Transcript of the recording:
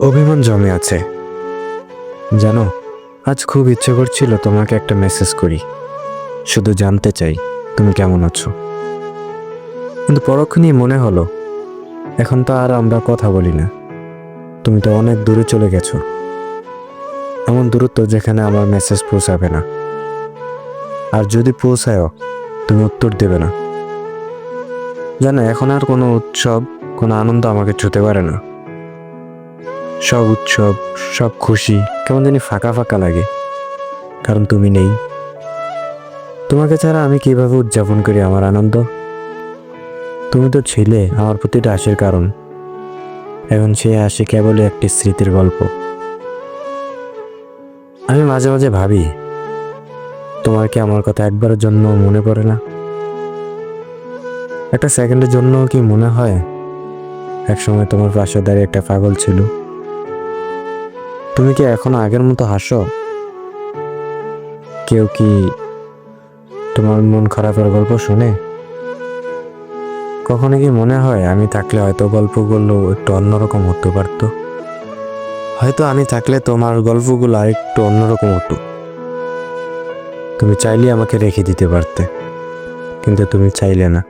অভিমান জমে আছে। জানো, আজ খুব ইচ্ছে করছিল তোমাকে একটা মেসেজ করি। শুধু জানতে চাই, তুমি কেমন আছো? কিন্তু পরক্ষণেই মনে হলো, এখন তো আর আমরা কথা বলি না। তুমি তো অনেক দূরে চলে গেছো। এমন দূরত্ব যেখানে আমার মেসেজ পৌঁছাবে না। আর যদি পৌঁছায়ও, তুমি উত্তর দেবে না। জানো, এখন আর কোনো উৎসব, কোনো আনন্দ আমাকে ছুতে পারে না। সব উৎসব, সব খুশি। কেমন জানি ফাঁকা ফাঁকা লাগে, কারণ তুমি নেই। তোমাকে ছাড়া আমি কীভাবে উদযাপন করি আমার আনন্দ? তুমি তো ছিলে আমার প্রতিটা হাসির কারণ। এখন সে আসে কেবলই একটি স্মৃতির গল্প। আমি মাঝে মাঝে ভাবি, তোমার কি আমার কথা একবারের জন্য মনে পড়ে না? একটা সেকেন্ডের জন্য কি মনে হয়? একসময় তোমার পাশে দাঁড়িয়ে একটা পাগল ছিল। তুমি কি এখনও আগের মতো হাসো? কেউ কি তোমার মন খারাপের গল্প শুনে? কখনো কি মনে হয় আমি থাকলে হয়তো গল্পগুলো একটু অন্যরকম হতে পারতো? হয়তো আমি থাকলে তোমার গল্পগুলো আর একটু অন্যরকম হতো। তুমি চাইলে আমাকে রেখে দিতে পারতে, কিন্তু তুমি চাইলে না।